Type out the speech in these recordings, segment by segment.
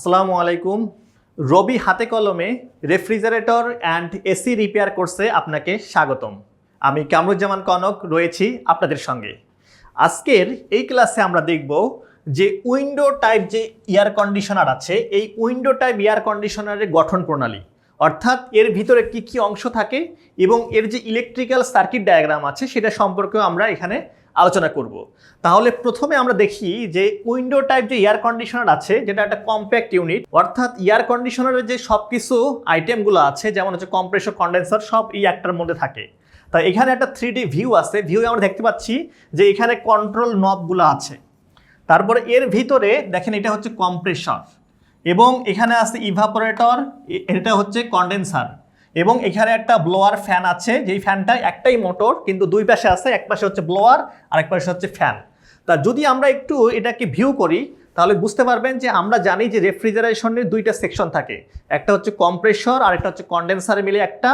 আসসালামু আলাইকুম। রবি হাতে কলমে রেফ্রিজারেটর অ্যান্ড এসি রিপেয়ার কোর্সে আপনাকে স্বাগতম। আমি কামরুজ্জামান কনক, রয়েছি আপনাদের সঙ্গে। আজকের এই ক্লাসে আমরা দেখব যে উইন্ডো টাইপ যে এয়ার কন্ডিশনার আছে, এই উইন্ডো টাইপ এয়ার কন্ডিশনারের গঠন প্রণালী। অর্থাৎ এর ভিতরে কি কি অংশ থাকে এবং এর যে ইলেকট্রিক্যাল সার্কিট ডায়াগ্রাম আছে, সেটা সম্পর্কেও আমরা এখানে আলোচনা করব। তাহলে প্রথমে আমরা দেখি যে উইন্ডো টাইপ যে এয়ার কন্ডিশনার আছে, যেটা একটা কম্প্যাক্ট ইউনিট, অর্থাৎ এয়ার কন্ডিশনারের যে সব কিছু আইটেমগুলো আছে, যেমন হচ্ছে কম্প্রেসর, কন্ডেন্সার, সব এই একটার মধ্যে থাকে। তা এখানে একটা থ্রি ভিউ আছে, ভিউ আমরা দেখতে পাচ্ছি যে এখানে কন্ট্রোল নবগুলো আছে। তারপরে এর ভিতরে দেখেন এটা হচ্ছে কম্প্রেসর এবং এখানে আছে ইভাপোরেটর এটা হচ্ছে কন্ডেন্সার। এবং এখানে একটা ব্লোয়ার ফ্যান আছে, যেই ফ্যানটা একটাই মোটর কিন্তু দুই পাশে আছে, এক পাশে হচ্ছে ব্লোয়ার আর এক পাশে হচ্ছে ফ্যান তা যদি আমরা একটু এটাকে ভিউ করি, তাহলে বুঝতে পারবেন যে আমরা জানি যে রেফ্রিজারেশনের দুইটা সেকশন থাকে। একটা হচ্ছে কম্প্রেসর আর একটা হচ্ছে কন্ডেন্সার মিলে একটা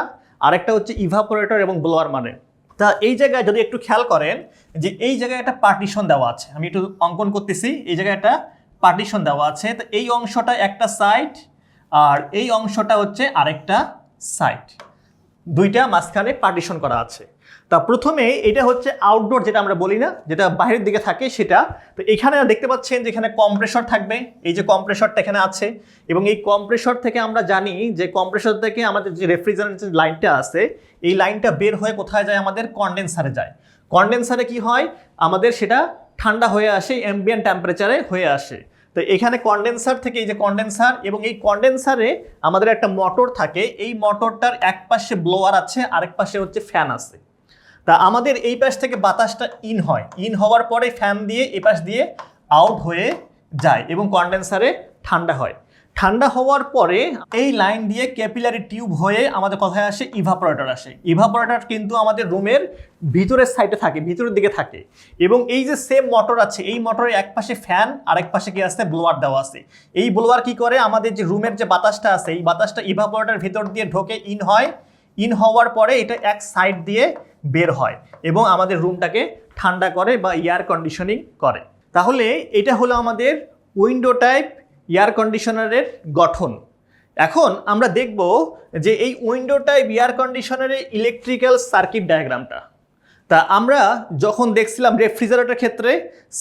আরেকটা হচ্ছে ইভাপোরেটর এবং ব্লোয়ার মানে। তা এই জায়গায় যদি একটু খেয়াল করেন যে এই জায়গায় একটা পার্টিশন দেওয়া আছে। আমি একটু অঙ্কন করতেছি, এই জায়গায় একটা পার্টিশন দেওয়া আছে। তো এই অংশটা একটা সাইড আর এই অংশটা হচ্ছে আরেকটা সাইড দুইটা মাঝখানে পার্টিশন করা আছে। তা প্রথমে এটা হচ্ছে আউটডোর যেটা আমরা বলি না, যেটা বাইরের দিকে থাকে সেটা। তো এখানে দেখতে পাচ্ছেন যে এখানে কম্প্রেসর থাকবে। এই যে কম্প্রেসরটা এখানে আছে এবং এই কম্প্রেসর থেকে আমরা জানি যে কম্প্রেসর থেকে আমাদের যে রেফ্রিজারেন্ট লাইনটা আছে, এই লাইনটা বের হয়ে কোথায় যায়? আমাদের কন্ডেন্সারে যায়। কন্ডেন্সারে কি হয়? আমাদের সেটা ঠান্ডা হয়ে আসে অ্যাম্বিয়েন্ট টেম্পারেচারে হয়ে আসে। তো এখানে কন্ডেন্সার থেকে এই যে কন্ডেন্সার এবং এই কন্ডেন্সারে আমাদের একটা মোটর থাকে। এই মোটরটার এক পাশে ব্লোয়ার আছে, আরেক পাশে হচ্ছে ফ্যান আছে। তা আমাদের এই পাশ থেকে বাতাসটা ইন হয়। ইন হওয়ার পরে ফ্যান দিয়ে এ পাশ দিয়ে আউট হয়ে যায় এবং কন্ডেন্সারে ঠান্ডা হয়। ঠান্ডা হওয়ার পরে এই লাইন দিয়ে ক্যাপিলারি টিউব হয়ে আমাদের কথায় আসে ইভাপোরেটর আসে। ইভাপোরেটর কিন্তু আমাদের রুমের ভিতরের সাইডে থাকে, ভিতরের দিকে থাকে। এবং এই যে সেম মোটর আছে, এই মোটরের এক পাশে ফ্যান আর এক পাশে কি আছে? ব্লোয়ার দেওয়া আছে। এই ব্লোয়ার কি করে? আমাদের যে রুমের যে বাতাসটা আছে, এই বাতাসটা ইভাপোরেটর ভিতর দিয়ে ঢোকে ইন হয়। ইন হওয়ার পরে এটা এক সাইড দিয়ে বের হয় এবং আমাদের রুমটাকে ঠান্ডা করে বা এয়ার কন্ডিশনিং করে। তাহলে এটা হলো আমাদের উইন্ডো টাইপ এয়ার কন্ডিশনারের গঠন। এখন আমরা দেখব যে এই উইন্ডো টাইপ এয়ার কন্ডিশনারের ইলেকট্রিক্যাল সার্কিট ডায়াগ্রামটা তা আমরা যখন দেখছিলাম রেফ্রিজারেটরের ক্ষেত্রে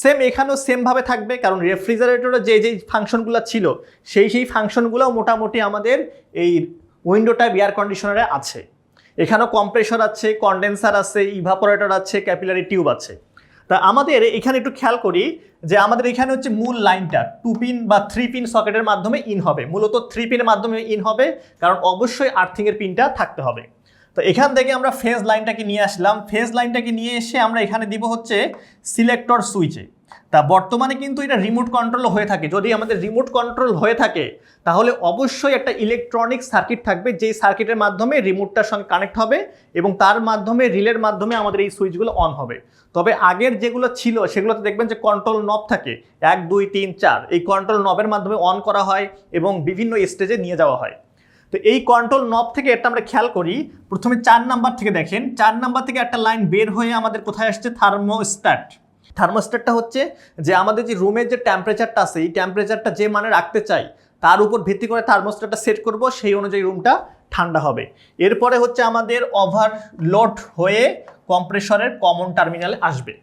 সেম এখানেও সেমভাবে থাকবে, কারণ রেফ্রিজারেটরে যে যে ফাংশনগুলো ছিল, সেই সেই ফাংশনগুলো মোটামুটি আমাদের এই উইন্ডো টাইপ এয়ার কন্ডিশনারে আছে। এখানেও কম্প্রেসর আছে কন্ডেন্সার আছে ইভাপোরেটর আছে ক্যাপিলারি টিউব আছে। তা আমাদের এখানে একটু খেয়াল করি যে আমাদের এখানে হচ্ছে মূল লাইনটা টু পিন বা থ্রি পিন সকেটের মাধ্যমে ইন হবে। মূলত থ্রি পিনের মাধ্যমে ইন হবে, কারণ অবশ্যই আর্থিংয়ের পিনটা থাকতে হবে। তো এখান থেকে আমরা ফেজ লাইনটাকে নিয়ে আসলাম। ফেজ লাইনটাকে নিয়ে এসে আমরা এখানে দিব হচ্ছে সিলেক্টর সুইচে তা বর্তমানে কিন্তু এটা রিমোট কন্ট্রোল হয়ে থাকে। যদি আমাদের রিমোট কন্ট্রোল হয়ে থাকে, তাহলে অবশ্যই একটা ইলেকট্রনিক সার্কিট থাকবে, যেই সার্কিটের মাধ্যমে রিমোটটার সঙ্গে কানেক্ট হবে এবং তার মাধ্যমে, রিলের মাধ্যমে আমাদের এই সুইচগুলো অন হবে। তবে আগের যেগুলো ছিল, সেগুলোতে দেখবেন যে কন্ট্রোল নব থাকে। এক, দুই, তিন, চার। এই কন্ট্রোল নবের মাধ্যমে অন করা হয় এবং বিভিন্ন স্টেজে নিয়ে যাওয়া হয়। তো এই কন্ট্রোল নব থেকে একটা আমরা খেয়াল করি, প্রথমে চার নাম্বার থেকে দেখেন। চার নাম্বার থেকে একটা লাইন বের হয়ে আমাদের কোথায় আসছে? থার্মোস্ট্যাট থার্মোস্ট্যাটটা হচ্ছে যে আমাদের যে রুমের যে টেম্পারেচারটা আছে, এই টেম্পারেচারটা যে মানে রাখতে চাই, তার উপর ভিত্তি করে থার্মোস্ট্যাটটা সেট করব, সেই অনুযায়ী রুমটা ঠান্ডা হবে। এরপরে হচ্ছে আমাদের ওভারলোড হয়ে কম্প্রেসরের কমন টার্মিনালে আসবে।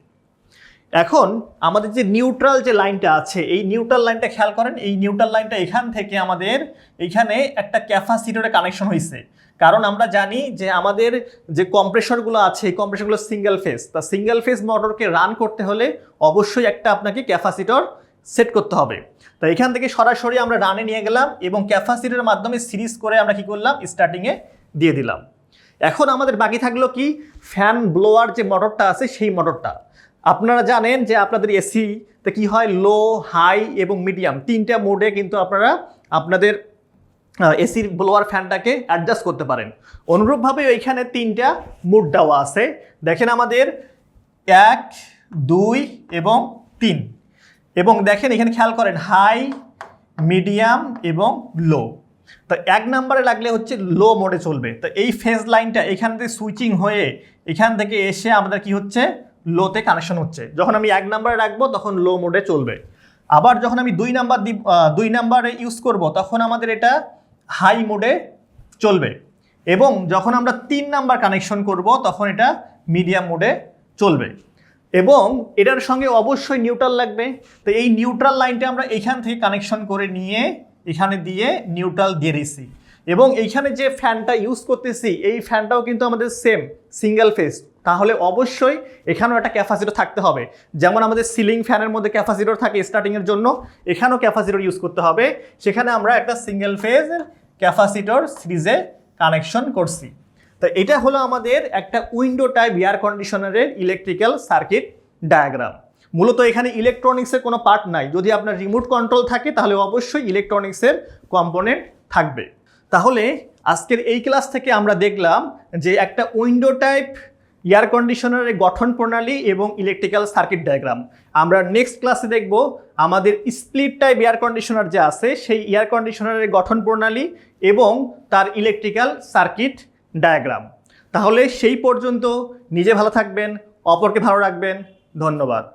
এখন আমাদের যে নিউট্রাল যে লাইনটা আছে, এই নিউট্রাল লাইনটা খেয়াল করেন, এই নিউট্রাল লাইনটা এখান থেকে আমাদের, এখানে একটা ক্যাপাসিটরে কানেকশন হয়েছে কারণ আমরা জানি যে আমাদের যে কম্প্রেসরগুলো আছে, এই কম্প্রেসরগুলো সিঙ্গেল ফেজ তা সিঙ্গেল ফেজ মোটরকে রান করতে হলে অবশ্যই একটা আপনাকে ক্যাপাসিটর সেট করতে হবে। তো এখান থেকে সরাসরি আমরা রানে নিয়ে গেলাম এবং ক্যাপাসিটরের মাধ্যমে সিরিজ করে আমরা কি করলাম? স্টার্টিংয়ে দিয়ে দিলাম। এখন আমাদের বাকি থাকল কি? ফ্যান ব্লোয়ার যে মোটরটা আছে, সেই মোটরটা আপনারা জানেন যে আপনাদের এসিতে কি হয়? লো হাই এবং মিডিয়াম তিনটা মোডে কিন্তু আপনারা আপনাদের এসির ব্লোয়ার ফ্যানটাকে অ্যাডজাস্ট করতে পারেন। অনুরূপভাবে এইখানে তিনটা মুড দেওয়া আছে। দেখেন আমাদের এক, দুই এবং তিন। এবং দেখেন এখানে খেয়াল করেন হাই মিডিয়াম এবং লো তো এক নাম্বারে লাগলে হচ্ছে লো মোডে চলবে। তো এই ফেজ লাইনটা এখান থেকে সুইচিং হয়ে এখান থেকে এসে আমাদের কি হচ্ছে? লোতে কানেকশন হচ্ছে। যখন আমি এক নাম্বারে রাখব, তখন লো মোডে চলবে। আবার যখন আমি দুই নাম্বার দুই নাম্বারে ইউজ করব, তখন আমাদের এটা হাই মোডে চলবে। এবং যখন আমরা তিন নাম্বার কানেকশন করব, তখন এটা মিডিয়াম মোডে চলবে। এবং এটার সঙ্গে অবশ্যই নিউট্রাল লাগবে। তো এই নিউট্রাল লাইনটা আমরা এইখান থেকে কানেকশন করে নিয়ে, এখানে দিয়ে নিউট্রাল দিয়ে দিছি। এবং এইখানে যে ফ্যানটা ইউজ করতেছি, এই ফ্যানটাও কিন্তু আমাদের সেম সিঙ্গেল ফেস তাহলে অবশ্যই এখানেও একটা ক্যাপাসিটর থাকতে হবে। যেমন আমাদের সিলিং ফ্যানের মধ্যে ক্যাপাসিটর থাকে স্টার্টিংয়ের জন্য, এখানেও ক্যাপাসিটর ইউজ করতে হবে। সেখানে আমরা একটা সিঙ্গেল ফেজ ক্যাপাসিটর সিরিজে কানেকশন করছি। তো এটা হলো আমাদের একটা উইন্ডো টাইপ এয়ার কন্ডিশনারের ইলেকট্রিক্যাল সার্কিট ডায়াগ্রাম। মূলত এখানে ইলেকট্রনিক্সের কোনো পার্ট নাই। যদি আপনার রিমোট কন্ট্রোল থাকে, তাহলে অবশ্যই ইলেকট্রনিক্সের কম্পোনেন্ট থাকবে। তাহলে আজকের এই ক্লাস থেকে আমরা দেখলাম যে একটা উইন্ডো টাইপ এয়ার কন্ডিশনারের গঠন প্রণালী এবং ইলেকট্রিক্যাল সার্কিট ডায়াগ্রাম আমরা নেক্সট ক্লাসে দেখব আমাদের স্প্লিট টাইপ এয়ার কন্ডিশনার যে আছে, সেই এয়ার কন্ডিশনারের গঠন প্রণালী এবং তার ইলেকট্রিক্যাল সার্কিট ডায়াগ্রাম তাহলে সেই পর্যন্ত নিজে ভালো থাকবেন, অপরকে ভালো রাখবেন, ধন্যবাদ।